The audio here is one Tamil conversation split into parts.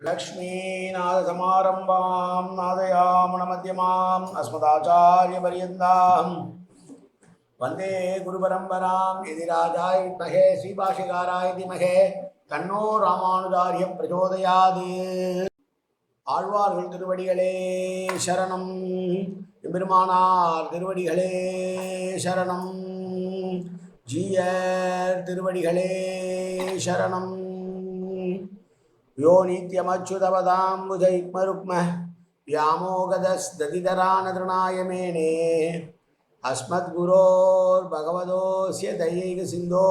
लक्ष्मीनाथसमारम्भां नादयामनमध्यमाम् अस्मदाचार्यपर्यन्ताम् वन्दे गुरुपरम्परां यदि राजाय विद्महे श्रीभाषिकाराय धीमहे தன்னோ ராமானுஜாரியம் பிரச்சோதயாது ஆழ்வார்கள் திருவடிகளே சரணம் எம்பெருமானார் திருவடிகளே சரணம் ஜீயர் திருவடிகளே சரணம் யோ நித்யமச்சுதவதாம்புஜைக்மருக்ம வியாமோகதஸ்ததிதரானதனாயமேனே அஸ்மத்குரோர் பகவதோசிய தையைக சிந்தோ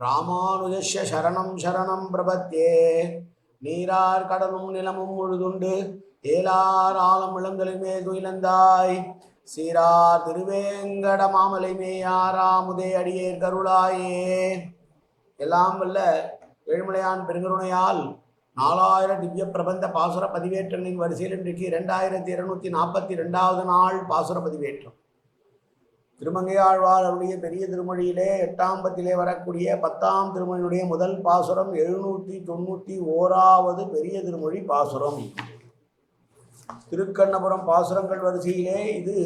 ராமானுஜஸ்ய சரணம் சரணம் பிரபத்தே நீரார் கடலும் நிலமும் முழுதுண்டு ஏலார் ஆலம் இளங்கலுமே துயிலந்தாய் சீரார் திருவேங்கட மாமலை மேயாராமுதே அடியேர் கருளாயே। எல்லாம் வல்ல ஏழ்மலையான் பெருங்கருணையால் நாலாயிரம் திவ்ய பிரபந்த பாசுர பதிவேற்றங்களின் வரிசையில் இன்றைக்கு இரண்டாயிரத்தி இருநூத்தி நாற்பத்தி ரெண்டாவது நாள் பாசுர பதிவேற்றம். திருமங்கையாழ்வார் அவருடைய பெரிய திருமொழியிலே எட்டாம் பத்திலே வரக்கூடிய பத்தாம் திருமொழியினுடைய முதல் பாசுரம் எழுநூற்றி தொண்ணூற்றி ஓராவது பெரிய திருமொழி பாசுரம். திருக்கண்ணபுரம் பாசுரங்கள் வரிசையிலே இது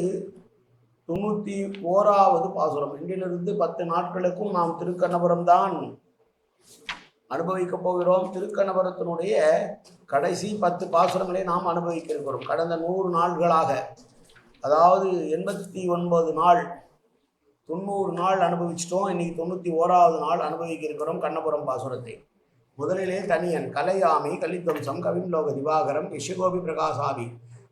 தொண்ணூற்றி ஓராவது பாசுரம். இன்றிலிருந்து பத்து நாட்களுக்கும் நாம் திருக்கண்ணபுரம் தான் அனுபவிக்கப் போகிறோம். திருக்கண்ணபுரத்தினுடைய கடைசி பத்து பாசுரங்களை நாம் அனுபவிக்க இருக்கிறோம் கடந்த நூறு நாள்களாக. அதாவது எண்பத்தி ஒன்பது நாள். தொண்ணூறு நாள் அனுபவிச்சிட்டோம். இன்னைக்கு தொண்ணூற்றி ஓராவது நாள் அனுபவிக்க இருக்கிறோம் கண்ணபுரம் பாசுரத்தை. முதலிலே தனியன் கலையாமி கலித்வம்சம் கவிம்லோக திவாகரம் யஷகோபி பிரகாசாபி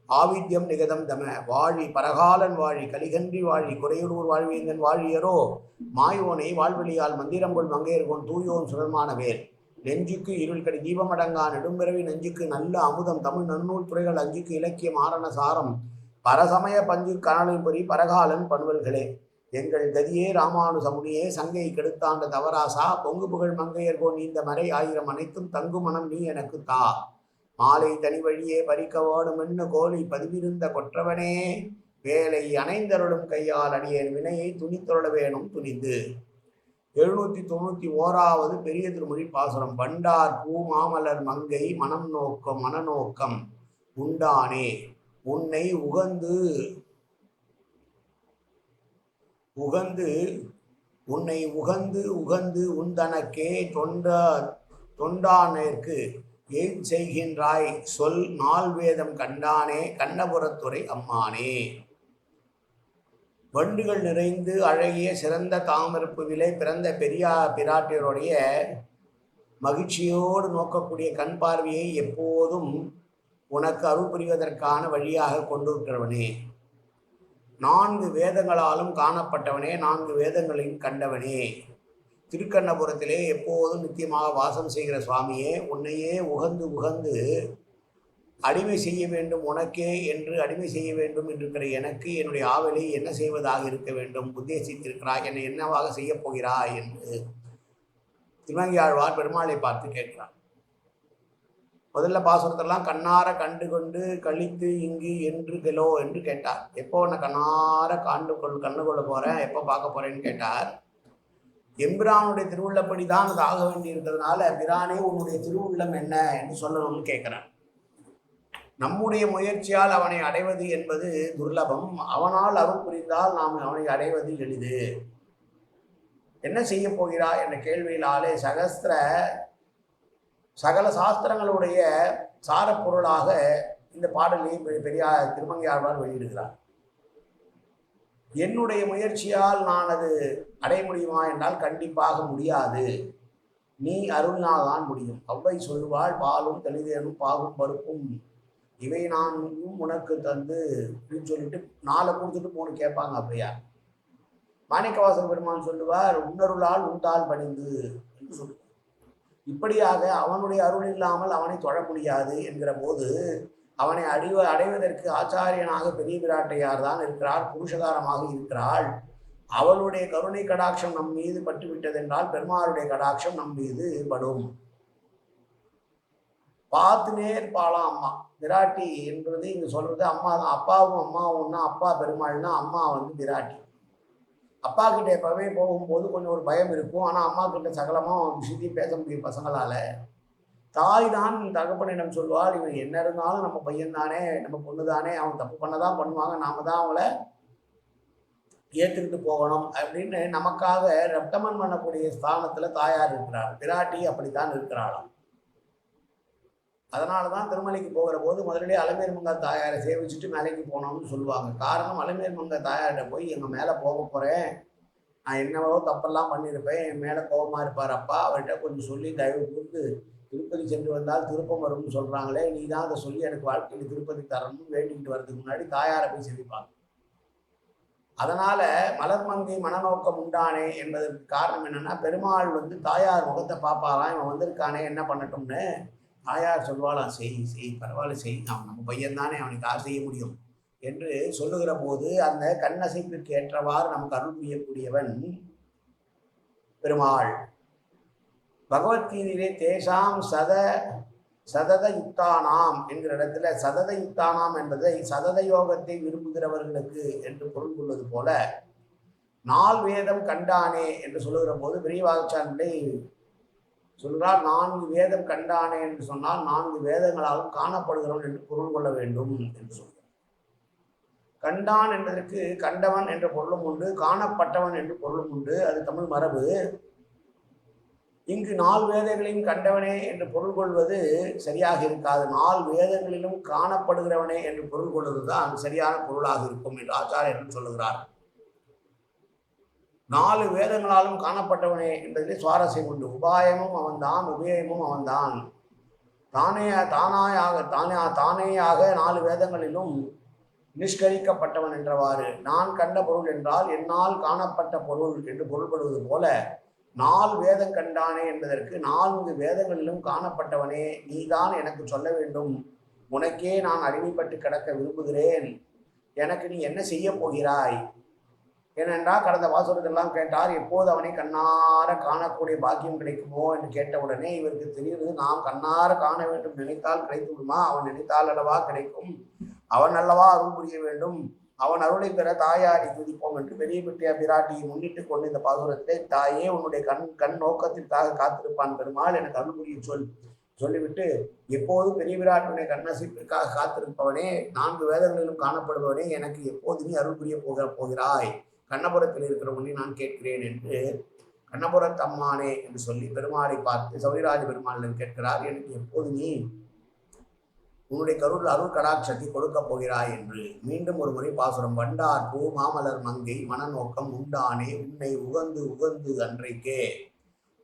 ஆவித்யம் நிகதம் தம. வாழி பரகாலன் வாழி கலிகன்றி வாழி குறையூர் வாழ்வியங்கன் வாழியரோ மாயோனை வாழ்வெளியால் மந்திரம் மங்கையர்கோன் தூயோன் சுரமான வேல் நெஞ்சுக்கு இருள் கடி தீபமடங்கா நெடும்பிறவி நெஞ்சுக்கு நல்ல அமுதம் தமிழ் நன்னூல் துறைகள் அஞ்சுக்கு இலக்கியம் ஆரண சாரம். பரசமய பஞ்சு கனலின் பொறி பரகாலன் பண்பல்களே எங்கள் கதியே ராமானுசமுனியே சங்கை கெடுத்தாண்ட தவராசா பொங்கு புகழ் மங்கையர்கோ நீந்த மறை ஆயிரம் அனைத்தும் தங்கு மனம் நீ எனக்கு தா. மாலை தனி வழியே பறிக்க ஓடும் என்ன பதிவிருந்த கொற்றவனே வேலை அணைந்தருளும் கையால் அடியேன் வினையை துணித்தொழ வேணும் துணிந்து. எழுநூத்தி தொண்ணூத்தி ஓராவது பெரிய திருமொழி பாசுரம். பண்டார் பூ மாமலர் மங்கை மனம் நோக்கம் மனநோக்கம் உண்டானே உன்னை உகந்து உகந்து உன்னை உகந்து உகந்து உந்தனக்கே தொண்ட தொண்டானேற்கு ஏன் செய்கின்றாய்? சொல் நாள் வேதம் கண்டானே கண்ணபுரத்துறை அம்மானே. வண்டுகள் நிறைந்து அழகிய சிறந்த தாமரப்பு விலை பிறந்த பெரியா பிராட்டியருடைய மகிழ்ச்சியோடு நோக்கக்கூடிய கண் பார்வையை எப்போதும் உனக்கு அருள் புரிவதற்கான வழியாக கொண்டிருக்கிறவனே. நான்கு வேதங்களாலும் காணப்பட்டவனே நான்கு வேதங்களையும் கண்டவனே. திருக்கண்ணபுரத்திலே எப்போதும் நித்தியமாக வாசம் செய்கிற சுவாமியே உன்னையே உகந்து உகந்து அடிமை செய்ய வேண்டும் உனக்கே என்று அடிமை செய்ய வேண்டும் என்றிருக்கிற எனக்கு என்னுடைய ஆவலை என்ன செய்வதாக இருக்க வேண்டும் உத்தேசித்திருக்கிறாய் என்னை என்னவாக செய்யப் போகிறாய் என்று திருமங்கியாழ்வார் பெருமாளை பார்த்து கேட்கிறார். முதல்ல பாசுரத்தெல்லாம் கண்ணார கண்டு கொண்டு கழித்து இங்கு என்று கெலோ என்று கேட்டார். எப்போ உன்னை கண்ணார காண்டு கொள் கண்டு கொள்ள போகிறேன் எப்போ பார்க்க போகிறேன்னு கேட்டார். எம்பிரானுடைய திருவுள்ளப்படி தான் அது ஆக வேண்டியிருக்கிறதுனால பிரானே உன்னுடைய திருவுள்ளம் என்ன என்று சொல்லணும்னு கேட்குறான். நம்முடைய முயற்சியால் அவனை அடைவது என்பது துர்லபம். அவனால் அருள் புரிந்தால் நாம் அவனை அடைவது எளிது. என்ன செய்ய போகிறா என்ற கேள்வியினாலே சகஸ்திர சகல சாஸ்திரங்களுடைய சாரப்பொருளாக இந்த பாடலையும் பெரிய பெரியார் திருமங்கையாழ்வார் வெளியிடுகிறார். என்னுடைய முயற்சியால் நான் அது அடைய முடியுமா என்றால் கண்டிப்பாக முடியாது. நீ அருள்னால்தான் முடியும். அவ்வை சொல்லுவாள் பாலும் தெளிதேனும் பாகும் பருப்பும். இவை நானும் உனக்கு தந்து அப்படின்னு சொல்லிட்டு நாளை கொடுத்துட்டு மூணு கேட்பாங்க அப்படியா மாணிக்கவாசல் பெருமான் சொல்லுவார் உன்னருளால் உண்டால் பணிந்து என்று சொல்லுவார். இப்படியாக அவனுடைய அருள் இல்லாமல் அவனை தொழ முடியாது என்கிற போது அவனை அடிவ அடைவதற்கு ஆச்சாரியனாக பெரிய பிராட்டையார் தான் இருக்கிறார் புருஷகாரமாக இருக்கிறாள். அவளுடைய கருணை கடாட்சம் நம் மீது பட்டுவிட்டதென்றால் பெருமாளுடைய கடாட்சம் நம் மீது படும். பார்த்துனே இருப்பாளாம் அம்மா. விராட்டி என்பது இங்க சொல்றது அம்மா தான். அப்பாவும் அம்மாவும்னா அப்பா பெருமாள்னா அம்மா வந்து விராட்டி. அப்பா கிட்ட எப்பவே போகும்போது கொஞ்சம் ஒரு பயம் இருக்கும். ஆனா அம்மா கிட்ட சகலமா விஷயத்தையும் பேச முடியும் பசங்களால. தாய் தான் தகப்பனிடம் சொல்வாள். இவன் என்ன இருந்தாலும் நம்ம பையன் தானே நம்ம பொண்ணு தானே அவன் தப்பு பண்ணதான் பண்ணுவாங்க. நாம தான் அவங்கள ஏற்றுக்கிட்டு போகணும் அப்படின்னு நமக்காக ரெப்டமன் பண்ணக்கூடிய ஸ்தானத்துல தாயார் இருக்கிறார் பிராட்டி அப்படித்தான் இருக்கிறாளாம். அதனால தான் திருமலைக்கு போகிற போது முதலிலே அலமேர் மங்கா தாயாரை சேவிச்சுட்டு மேலைக்கு போனோம்னு சொல்லுவாங்க. காரணம் அலமேல் மங்கா தாயார்கிட்ட போய் எங்கள் மேலே போக போகிறேன் நான் என்னவோ தப்பெல்லாம் பண்ணியிருப்பேன். என் மேலே கோபமாக இருப்பார் அப்பா. அவர்கிட்ட கொஞ்சம் சொல்லி தயவு கூர்ந்து சென்று வந்தால் திருப்பம் வரும்னு சொல்கிறாங்களே நீ தான் அதை சொல்லி எனக்கு வாழ்க்கையில் திருப்பதி தரணும்னு வேண்டிக்கிட்டு வர்றதுக்கு முன்னாடி தாயாரை போய் சேவிப்பாங்க அதனால் மலர்மங்கி மனநோக்கம் உண்டானே என்பதற்கு காரணம் என்னென்னா பெருமாள் வந்து தாயார் முகத்தை பார்ப்பாராம் இவன் வந்திருக்கானே என்ன பண்ணட்டும்னு தாயார் சொல்வாளாம் செய் செய் பரவாயில்ல செய் அவன் நம்ம பையன் தானே அவனுக்கு ஆறு செய்ய முடியும்? என்று சொல்லுகிற போது அந்த கண்ணசைப்பிற்கு ஏற்றவாறு நமக்கு அருள் புரியக்கூடியவன் பெருமாள். பகவத்கீதையிலே தேசாம் சத சதத யுக்தானாம் என்கிற இடத்துல சதத யுக்தானாம் என்பதை சதத யோகத்தை விரும்புகிறவர்களுக்கு என்று பொருள் கொள்வது போல நால் வேதம் கண்டானே என்று சொல்லுகிற போது பெரியவாச்சான்களை சொல்கிறார் நான்கு வேதம் கண்டானே என்று சொன்னால் நான்கு வேதங்களாலும் காணப்படுகிறவன் என்று பொருள் கொள்ள வேண்டும் என்று சொல்கிறார். கண்டான் என்பதற்கு கண்டவன் என்ற பொருளும் உண்டு காணப்பட்டவன் என்று பொருளும் உண்டு. அது தமிழ் மரபு. இங்கு நால் வேதங்களையும் கண்டவனே என்று பொருள் கொள்வது சரியாக இருக்காது. நால் வேதங்களிலும் காணப்படுகிறவனே என்று பொருள் கொள்வதுதான் சரியான பொருளாக இருக்கும் என்று ஆச்சாரியர்கள் சொல்லுகிறார். நாலு வேதங்களாலும் காணப்பட்டவனே என்பதிலே சுவாரஸ்யம் உண்டு. உபாயமும் அவன்தான் உபயமும் அவன்தான். தானே தானாயாக தானே தானேயாக நாலு வேதங்களிலும் நிஷ்கரிக்கப்பட்டவன் என்றவாறு. நான் கண்ட பொருள் என்றால் என்னால் காணப்பட்ட பொருள் என்று பொருள்படுவது போல நாலு வேதம் கண்டானே என்பதற்கு நான்கு வேதங்களிலும் காணப்பட்டவனே நீதான் எனக்கு சொல்ல வேண்டும். உனக்கே நான் அடிமைப்பட்டு கிடக்க விரும்புகிறேன். எனக்கு நீ என்ன செய்ய போகிறாய்? ஏனென்றால் கடந்த வாசகர்கள்லாம் கேட்டார் எப்போது அவனை கண்ணார காணக்கூடிய பாக்கியம் கிடைக்குமோ? என்று கேட்டவுடனே இவருக்கு தெரிகிறது நாம் கண்ணார காண வேண்டும். நினைத்தால் கிடைத்து விடுமா அவன் நினைத்தால் அல்லவா கிடைக்கும். அவன் அல்லவா அருள் புரிய வேண்டும். அவன் அருளை பெற தாயாடி துதிப்போம் என்று பெரிய பெட்டிய பிராட்டியை முன்னிட்டு கொண்டு இந்த பாசுரத்தை தாயே உன்னுடைய கண் கண் நோக்கத்திற்காக காத்திருப்பான் பெருமாள் எனக்கு அருள் புரிய சொல். சொல்லிவிட்டு எப்போதும் பெரிய விராட்டுடைய கண்ணசிப்பிற்காக காத்திருப்பவனே நான்கு வேதங்களிலும் காணப்படுபவனே எனக்கு எப்போது நீ அருள் புரிய போக போகிறாய்? கண்ணபுரத்தில் இருக்கிற நான் கேட்கிறேன் என்று கண்ணபுரத்தம்மானே என்று சொல்லி பெருமாளை பார்த்து சௌரிராஜ பெருமாளிடம் கேட்கிறார் எனக்கு எப்போது நீ உன்னுடைய கருள் அருள் கடாட்சத்தை கொடுக்கப் போகிறாய் என்று மீண்டும் ஒரு முறை பாசுரம் வண்டார் பூ மாமலர் மங்கை மனநோக்கம் உண்டானே உன்னை உகந்து உகந்து அன்றைக்கே.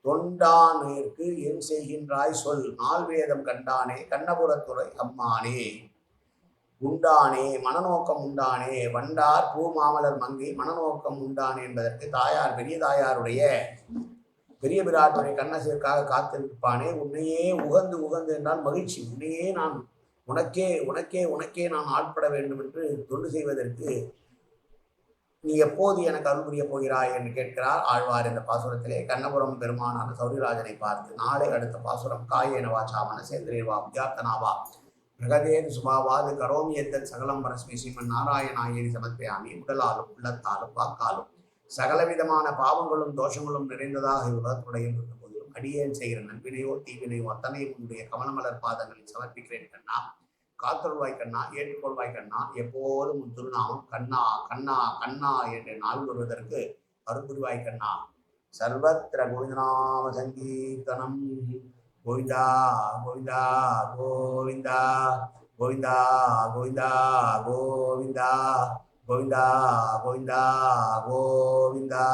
தொண்டானேற்கு என் செய்கின்றாய் சொல் நால்வேதம் கண்டானே கண்ணபுரத்துறை அம்மானே. உண்டானே மனநோக்கம் உண்டானே வண்டார் பூ மாமலர் மங்கை மனநோக்கம் உண்டானே என்பதற்கு தாயார் பெரிய தாயாருடைய பெரிய பிராட்டுடைய கண்ணசிற்காக காத்திருப்பானே. உன்னையே உகந்து உகந்து என்றால் மகிழ்ச்சி உன்னையே நான் உனக்கே உனக்கே உனக்கே நான் ஆட்பட வேண்டும் என்று தொண்டு செய்வதற்கு நீ எப்போது எனக்கு அருள் புரிய போகிறாய் என்று கேட்கிறார். ஆழ்வார் இந்த பாசுரத்திலே கண்ணபுரம் பெருமானான சௌரியராஜனை பார்த்து நாளை அடுத்த பாசுரம் காயேன வாச்சா மனசேந்திரேவா வித்யார்த்தனாவா பிரகதேன் சுபாவாது கரோமி எத்தன் சகலம் பரஸ்மி ஸ்ரீமன் நாராயணாயேரி சமர்ப்பியாமி உடலாலும் உள்ளத்தாலும் வாக்காலும் சகலவிதமான பாவங்களும் தோஷங்களும் நிறைந்ததாக உலகத்துடைய இருந்த அடியேன் செய்கிற நன்பினையோ தீவினையோ அத்தனையும் உன்னுடைய கவனமலர் பாதங்களில் சமர்ப்பிக்கிறேன் கண்ணா. காத்தொருவாய் கண்ணா ஏற்றுக்கொள்வாய் கண்ணா எப்போதும் உன் திருநாமம் கண்ணா கண்ணா கண்ணா என்று நாள் வருவதற்கு அருள்புரிவாய் கண்ணா. சர்வத்திர கோவிந்தநாம சங்கீர்த்தனம். கோவிந்தா கோவிந்தா கோவிந்தா கோவிந்தா கோவிந்தா கோவிந்தா கோவிந்தா கோவிந்தா கோவிந்தா.